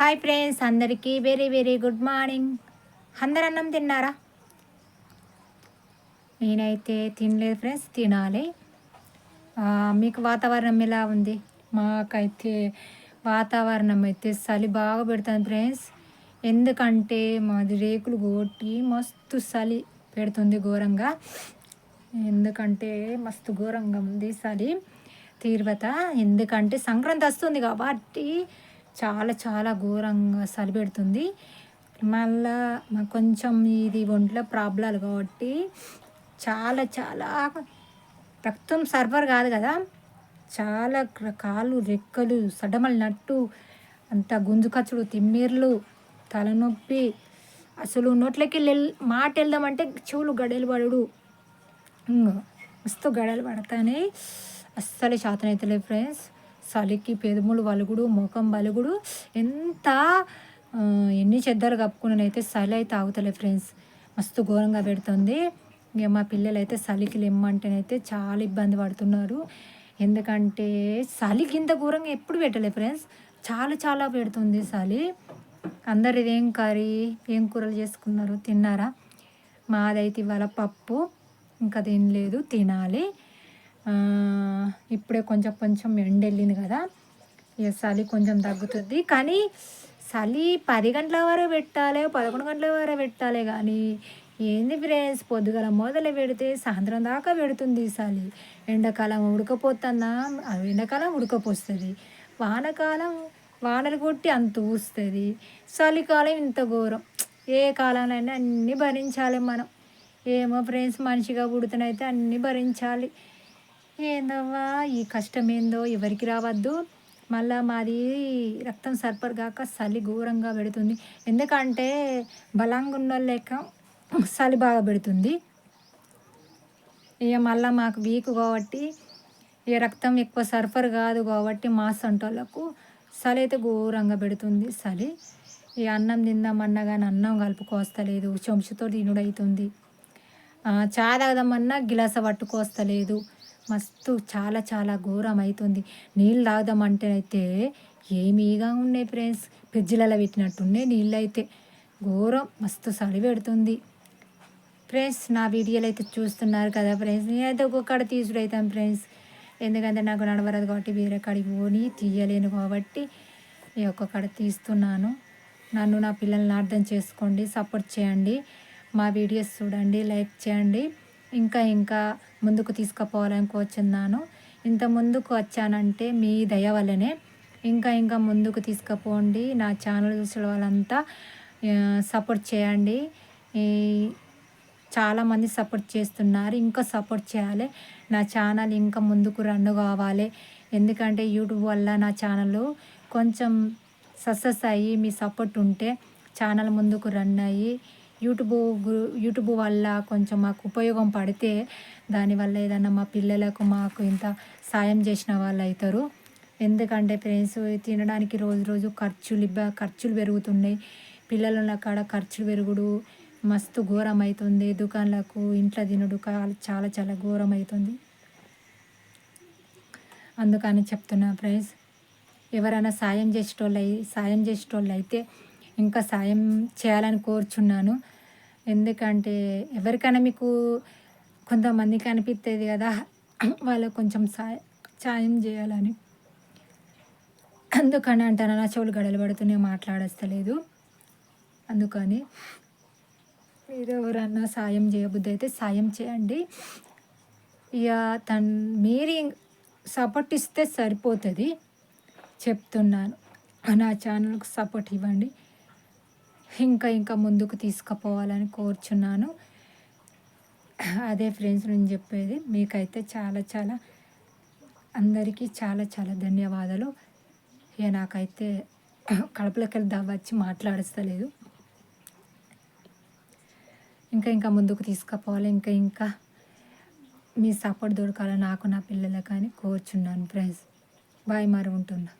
Hi friends అందరికీ very very good morning. అందరు అన్నం తిన్నారా? నేనైతే తినలేదు ఫ్రెండ్స్ తినాలి. మీకు వాతావరణం ఎలా ఉంది? మాకైతే వాతావరణం అయితే చలి బాగా పెడుతుంది ఫ్రెండ్స్. ఎందుకంటే మాది రేకులు కొట్టి మస్తు చలి పెడుతుంది ఘోరంగా. ఎందుకంటే మస్తు ఘోరంగా ఉంది చలి తీవ్రత. ఎందుకంటే సంక్రాంతి వస్తుంది కాబట్టి చాలా చాలా ఘోరంగా చలి పెడుతుంది మళ్ళా కొంచెం ఇది ఒంట్లో ప్రాబ్లాలు కాబట్టి చాలా చాలా రక్తం సర్వర్ కాదు కదా. చాలా కాళ్ళు రెక్కలు సడమలినట్టు అంత గుంజుకచ్చుడు తిమ్మిర్లు తలనొప్పి. అసలు నోట్లోకి వెళ్ళి మాట వెళ్దామంటే చెవులు గడలు పడుడు. మస్తు గడలు పడతానే. అస్సలు శాతం అవుతలేదు ఫ్రెండ్స్. చలికి పెదములు వలుగుడు ముఖం వలుగుడు. ఎంత ఎన్ని చెద్దరు అయితే చలి అయితే ఆగుతలే ఫ్రెండ్స్. మస్తు ఘోరంగా పెడుతుంది. ఇక మా పిల్లలు అయితే చలికి లెమ్మంటేనైతే చాలా ఇబ్బంది పడుతున్నారు. ఎందుకంటే చలికి ఇంత ఘోరంగా ఎప్పుడు పెట్టలే ఫ్రెండ్స్. చాలా చాలా పెడుతుంది చలి అందరు ఇదేం కర్రీ ఏం కూరలు చేసుకున్నారు? తిన్నారా? మాదైతే ఇవాళ పప్పు. ఇంకా తినలేదు తినాలి. ఇప్పుడే కొంచెం కొంచెం ఎండ వెళ్ళింది కదా. ఇక చలి కొంచెం తగ్గుతుంది. కానీ చలి పది గంటల వరకు పెట్టాలి పదకొండు గంటల వరకు పెట్టాలి కానీ ఏంది ఫ్రెండ్స్ పొద్దుగల మొదలు పెడితే సాయంత్రం దాకా పెడుతుంది చలి. ఎండాకాలం ఉడకపోతున్నా ఎండాకాలం ఉడకపోస్తుంది. వానకాలం వానలు కొట్టి అంత ఊస్తుంది. చలికాలం ఇంత ఘోరం. ఏ కాలంలో అన్నీ భరించాలి మనం. ఏమో ఫ్రెండ్స్ మనిషిగా పుడుతున్నైతే అన్నీ భరించాలి. ఏందవ్వా? ఈ కష్టం ఏందో ఎవరికి రావద్దు? మళ్ళా మాది రక్తం సర్పర్ కాక చలి ఘోరంగా పెడుతుంది. ఎందుకంటే బలంగా ఉన్న లెక్క చలి బాగా పెడుతుంది. ఇక మళ్ళీ మాకు వీక్ కాబట్టి ఇక రక్తం ఎక్కువ సర్ఫర్ కాదు కాబట్టి మా సంటోళ్ళకు చలి అయితే ఘోరంగా పెడుతుంది చలి. ఈ అన్నం తిందామన్నా కానీ అన్నం కలుపుకొస్తలేదు చెంచుతో తినుడవుతుంది చా తాగదామన్నా గిలాస పట్టుకొస్తలేదు మస్తు చాలా చాలా ఘోరం అవుతుంది నీళ్ళు తాగుదామంటే అయితే ఏమీగా ఉన్నాయి ఫ్రెండ్స్? ఫ్రిడ్జ్లలో పెట్టినట్టున్నాయి నీళ్ళు అయితే ఘోరం మస్తు చలి పెడుతుంది. ఫ్రెండ్స్ నా వీడియోలు అయితే చూస్తున్నారు కదా ఫ్రెండ్స్? నేనైతే ఒక్కొక్కడ తీసుడవుతాను ఫ్రెండ్స్. ఎందుకంటే నాకు నడవరదు కాబట్టి వేరే కాడికి పోని తీయలేను కాబట్టి ఒక్కొక్కడ తీస్తున్నాను. నన్ను నా పిల్లల్ని అర్థం చేసుకోండి సపోర్ట్ చేయండి. మా వీడియోస్ చూడండి లైక్ చేయండి. ఇంకా ఇంకా ముందుకు తీసుకుపోవాలనుకొచ్చున్నాను ఇంత ముందుకు వచ్చానంటే మీ దయ వల్లనే. ఇంకా ఇంకా ముందుకు తీసుకుపోండి. నా ఛానల్ చూసిన వాళ్ళంతా సపోర్ట్ చేయండి. చాలామంది సపోర్ట్ చేస్తున్నారు. ఇంకా సపోర్ట్ చేయాలి. నా ఛానల్ ఇంకా ముందుకు రన్ కావాలి. ఎందుకంటే యూట్యూబ్ వల్ల నా ఛానల్ కొంచెం సక్సెస్ అయ్యి మీ సపోర్ట్ ఉంటే ఛానల్ ముందుకు రన్ అయ్యి యూట్యూబ్ యూట్యూబ్ వల్ల కొంచెం మాకు ఉపయోగం పడితే దానివల్ల ఏదన్నా మా పిల్లలకు మాకు ఇంత సాయం చేసిన వాళ్ళు అవుతారు ఎందుకంటే ఫ్రెండ్స్ తినడానికి రోజు రోజు ఖర్చులు ఇబ్బ ఖర్చులు పెరుగుతున్నాయి. పిల్లల కాడ ఖర్చులు పెరుగుడు మస్తు ఘోరం అవుతుంది దుకాణాలకు ఇంట్లో తినడు చాలా చాలా ఘోరం అవుతుంది అందుకని చెప్తున్నా ఫ్రెండ్స్ ఎవరైనా సాయం చేసేటోళ్ళు సాయం చేసేటోళ్ళు అయితే ఇంకా సాయం చేయాలని కోరుచున్నాను. ఎందుకంటే ఎవరికైనా మీకు కొంతమందికి అనిపిస్తుంది కదా వాళ్ళు కొంచెం సాయం సాయం చేయాలని. అందుకని అంటాను నా చెవులు గడలు పడుతూనే మాట్లాడస్తలేదు. అందుకని మీరు ఎవరన్నా సాయం చేయబుద్ధి అయితే సాయం చేయండి. ఇక తను మీరు సపోర్ట్ ఇస్తే సరిపోతుంది చెప్తున్నాను. నా ఛానల్కు సపోర్ట్ ఇవ్వండి. ఇంకా ఇంకా ముందుకు తీసుకుపోవాలని కోరుచున్నాను. అదే ఫ్రెండ్స్ నేను చెప్పేది మీకైతే చాలా చాలా అందరికీ చాలా చాలా ధన్యవాదాలు. ఇక నాకైతే కడపలోకి వెళ్ళి దవ్వచ్చి మాట్లాడస్తలేదు. ఇంకా ఇంకా ముందుకు తీసుకుపోవాలి ఇంకా ఇంకా మీ సపోర్ట్ దొరకాలని నాకు నా పిల్లలకు కానీ కోరుచున్నాను ఫ్రెండ్స్. బాయ్ మరి ఉంటున్నా.